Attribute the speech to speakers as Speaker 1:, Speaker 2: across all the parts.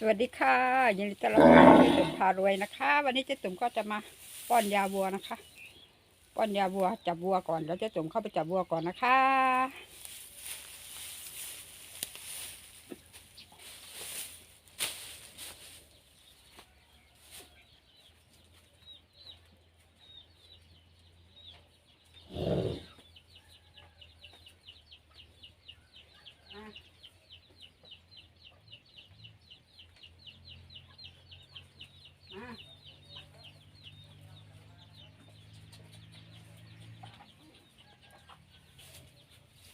Speaker 1: สวัสดีค่ะยินดีต้อนรับเข้าสู่เจ๊ตุ่มพารวยนะคะ วันนี้เจ๊ตุ่มก็จะมาป้อนยาวัวนะคะ ป้อนยาวัวจับวัวก่อนแล้วเจ๊ตุ่มเข้าไปจับวัวก่อนนะคะ มา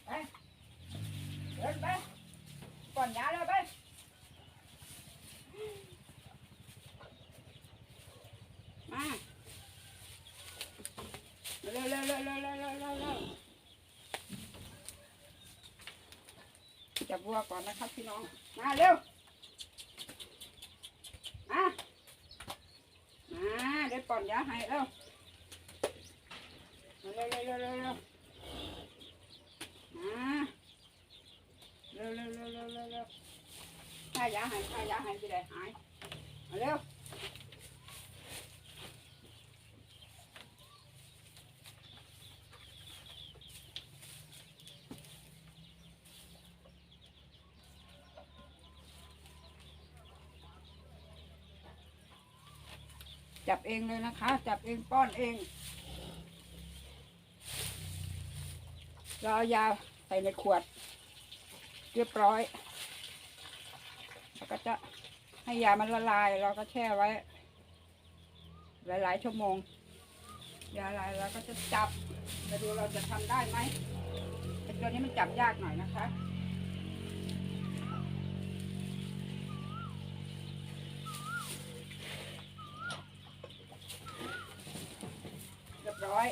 Speaker 1: ไปเดินไปก่อนยาเลยไป มาเร็วเร็วเร็วเร็วเร็วเร็วเร็วเร็วจับวัวก่อนนะครับพี่น้อง มาเร็ว มา มาเดี๋ยวป้อนยาให้เร็วเร็วเร็วเร็วเร็วเร็วมาเร็วเร็วเร็วเร็วเร็วเร็วถ้ายาให้ถ้ายาให้จะได้หายมาเร็ว จับเองเลยนะคะ จับเองป้อนเองเราเอายาใส่ในขวด เรียบร้อยแล้วก็จะให้ยามันละลาย เราก็แช่ไว้ หลายๆชั่วโมง ยาละลายเราก็จะจับมาดูเราจะทำได้ไหมแต่ตัวนี้มันจับยากหน่อยนะคะ เรียบร้อย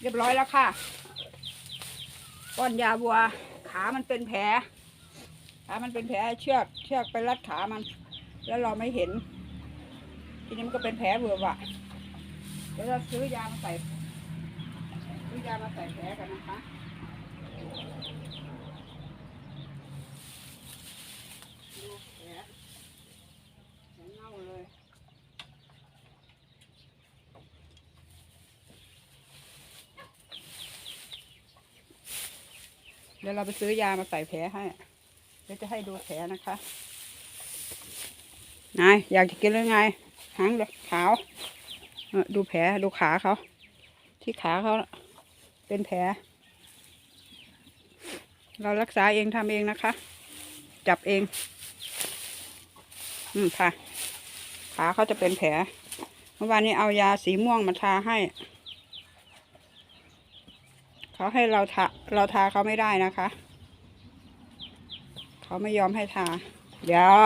Speaker 1: เรียบร้อยแล้วค่ะป้อนยาวัว ขามันเป็นแผลขามันเป็นแผลเชือกเชือกไปรัดขามัน แล้วเราไม่เห็น ทีนี้มันก็เป็นแผลเบื่อวะเดี๋ยวเราซื้อยามาใส่ซื้อยามาใส่แผลกันนะคะ ดูแผลแผลเน่าเลย เดี๋ยวเราไปซื้อยามาใส่แผลให้ เดี๋ยวจะให้ดูแผลนะคะ นายอยากจะกินหรือไงหางเลยขาวดูแผลดูขาเขา ที่ขาเขาเป็นแผล เรารักษาเองทำเองนะคะ จับเอง อืมค่ะ ขาเขาจะเป็นแผล เมื่อวานนี้เอายาสีม่วงมาทาให้ เขาให้เราทาเราทาเขาไม่ได้นะคะ เขาไม่ยอมให้ทา เดี๋ยว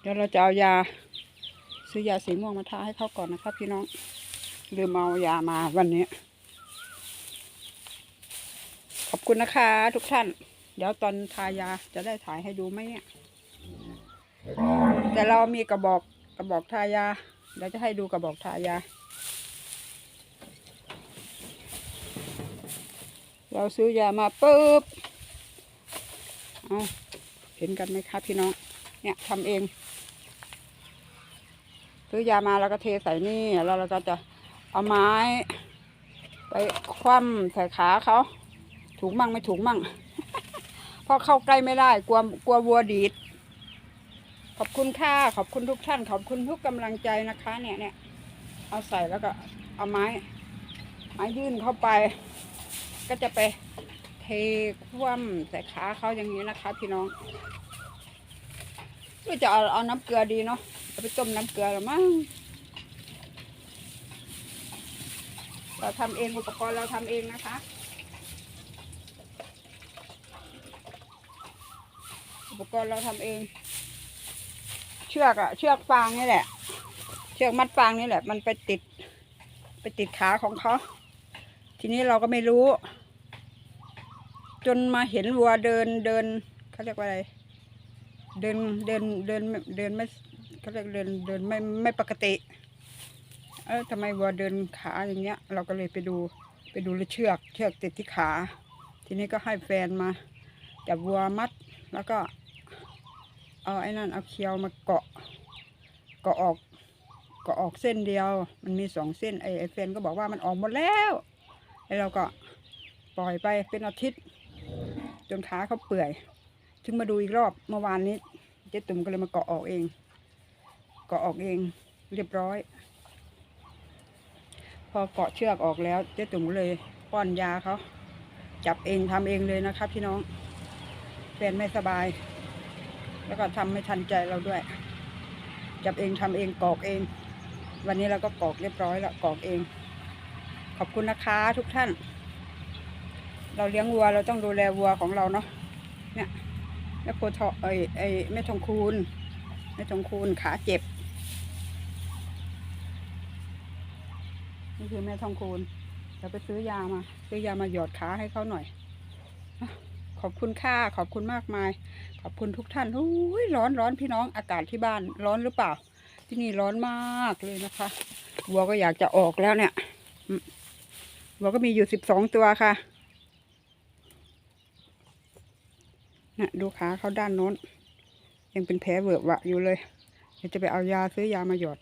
Speaker 1: เดี๋ยวเราจะเอายา ซื้อยาสีม่วงมาทาให้เขาก่อนนะครับพี่น้องลืมเอายามาวันนี้ ขอบคุณนะคะ ทุกท่าน เดี๋ยวตอนทายาจะได้ถ่ายให้ดูไหมเนี่ย แต่เรามีกระบอกก ระบอกทายา เดี๋ยวจะให้ดูกระบอกทายา เราซื้อยามาปุ๊บเอาเห็นกันไหมคะพี่น้อง เนี่ยทำเอง ซื้อยามาแล้วก็เทใส่นี่แล้วเราก็จะเอาไม้ ไปคว่ำใส่ขาเขาถูกมั่งไม่ถูกมั่งเพราะเข้าใกล้ไม่ได้กลัวกลัววัวดีด ขอบคุณค่ะ ขอบคุณทุกท่าน ขอบคุณทุกกำลังใจนะคะ เนี่ยเนี่ยเอาใส่แล้วก็เอาไม้ ไม้ยื่นเข้าไป ก็จะไปเทคว่ำใส่ขาเขาอย่างนี้นะคะ พี่น้องหรือจะเอาเอาน้ำเกลือดีเนาะเอาไปต้มน้ำเกลือหรือมั้งเราทำเองอุปกรณ์เราทำเองนะคะอุปกรณ์เราทำเอง เชือกอะเชือกฟางนี่แหละ เชือกมัดฟางนี่แหละ มันไปติด ไปติดขาของเขา ทีนี้เราก็ไม่รู้ จนมาเห็นวัวเดินเดินเขาเรียกว่าอะไร เดินเดินเดินเดินไม่เขาเรียกเดินเดินไม่ไม่ปกติ เออทำไมวัวเดินขาอย่างเงี้ย เราก็เลยไปดูไปดูล้วเชือก เชือกติดที่ขา ทีนี้ก็ให้แฟนมาจับวัวมัดแล้วก็ เอาไอ้นั่นเอาเคียวมาเกาะเกาะออกเกาะออกเส้นเดียว มันมีสองเส้นไอ้ไอ้แฟนก็บอกว่ามันออกหมดแล้วไอ้เราก็ปล่อยไปเป็นอาทิตย์ จนขาเขาเปื่อย ถึงมาดูอีกรอบเมื่อวานนี้เจ๊ตุ่มก็เลยมาเกาะออกเอง เกาะออกเองเรียบร้อย พอเกาะเชือกออกแล้วเจ๊ตุ่มก็เลยป้อนยาเขาจับเองทำเองเลยนะครับพี่น้องแฟนไม่สบาย แล้วก็ทำไม่ทันใจเราด้วย จับเองทำเองกรอกเอง วันนี้เราก็กรอกเรียบร้อยแล้วกรอกเอง ขอบคุณนะคะทุกท่าน เราเลี้ยงวัวเราต้องดูแลวัวของเราเนาะเนี่ยแม่โพทองเอ้ยไอ้แม่ทองคูณแม่ทองคูณขาเจ็บนี่คือแม่ทองคูณเดี๋ยวไปซื้อยามา ซื้อยามาหยอดขาให้เขาหน่อย ขอบคุณค่าขอบคุณมากมาย ขอบคุณทุกท่านอุ้ยร้อนร้อนพี่น้องอากาศที่บ้านร้อนหรือเปล่า ที่นี่ร้อนมากเลยนะคะวัวก็อยากจะออกแล้วเนี่ยวัวก็มีอยู่สิบสองตัวค่ะนะดูขาเขาด้านโน้น ยังเป็นแผลเวอะวะอยู่เลยเดี๋ยวจะไปเอายาซื้อยามาหยอด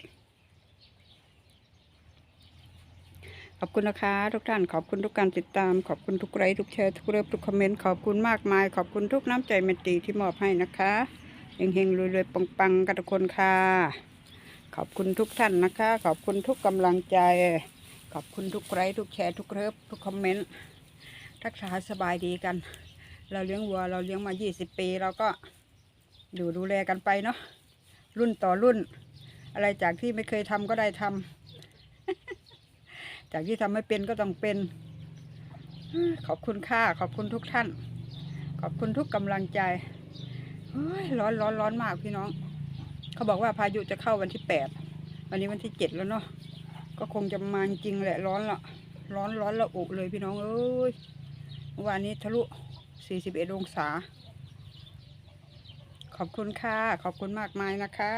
Speaker 1: ขอบคุณนะคะ ทุกท่านขอบคุณทุกการติดตาม ขอบคุณทุกไลค์ทุกแชร์ทุกเลิฟทุกคอมเมนต์ขอบคุณมากมาย ขอบคุณทุกน้ำใจเมตตีที่มอบให้นะคะเฮงๆรวยๆปังๆกันทุกคนค่ะ ขอบคุณทุกท่านนะคะ ขอบคุณทุกกำลังใจ ขอบคุณทุกไลค์ทุกแชร์ทุกเลิฟทุกคอมเมนต์ทักษาสบายดีกัน เราเลี้ยงวัวเราเลี้ยงมา 20 ปี เราก็ดูดูแลกันไปเนาะรุ่นต่อรุ่น อะไรจากที่ไม่เคยทำก็ได้ทำ จากที่ทำไม่เป็นก็ต้องเป็น ขอบคุณค่าขอบคุณทุกท่าน ขอบคุณทุกกำลังใจเฮ้ยร้อนร้อนร้อนมากพี่น้อง เขาบอกว่าพายุจะเข้าวันที่แปดวันนี้วันที่เจ็ดแล้วเนาะก็คงจะมาจริงแหละร้อนละร้อนร้อนละอุเลยพี่น้องเอ้ยเมื่อวานนี้ทะลุสี่สิบเอ็ดองศา ขอบคุณค่ะ ขอบคุณมากมายนะคะ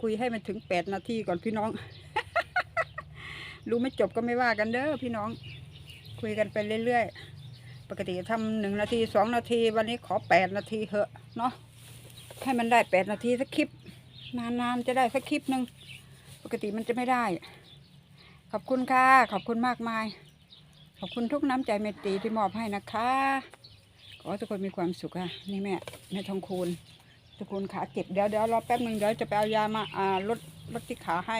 Speaker 1: คุยให้มันถึงแปดนาทีก่อนพี่น้อง รู้ไม่จบก็ไม่ว่ากันเด้อพี่น้อง คุยกันไปเรื่อยๆ ปกติทำหนึ่งนาทีสองนาที วันนี้ขอแปดนาทีเหอะเนาะให้มันได้แปดนาทีสักคลิป นานๆจะได้สักคลิปหนึ่งปกติมันจะไม่ได้ ขอบคุณค่ะขอบคุณมากมาย ขอบคุณทุกน้ำใจเมตตีที่มอบให้นะคะขอทุกคนมีความสุขค่ะนี่แม่แม่ทองคูณทองคูณขาเจ็บเดี๋ยวเดี๋ยวรอแป๊บหนึ่งเดี๋ยวจะไปเอายามาอ่าลดลดที่ขาให้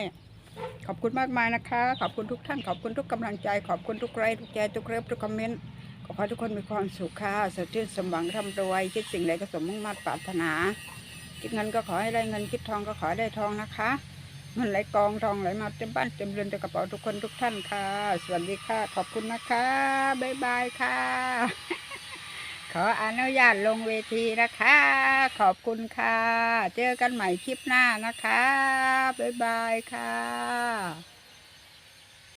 Speaker 1: ขอบคุณมากมายนะคะ ขอบคุณทุกท่าน ขอบคุณทุกกำลังใจ ขอบคุณทุกไลค์ทุกแชร์ทุกเลิฟทุกคอมเมนต์ขอให้ทุกคนมีความสุขค่ะสดชื่นสมหวังร่ำรวยคิดสิ่งใดก็สมมุ่งมา่ปรารถนา คิดเงินก็ขอให้ได้เงินคิดทองก็ขอให้ได้ทองนะคะเงินไหลกองทองไหลมาเต็มบ้านเต็มเรือนเต็มกระเป๋าทุกคนทุกท่านค่ะ สวัสดีค่ะ ขอบคุณนะคะ บ๊ายบายค่ะ ขออนุญาตลงเวทีนะคะ ขอบคุณค่ะ เจอกันใหม่คลิปหน้านะคะ บ๊ายบายค่ะ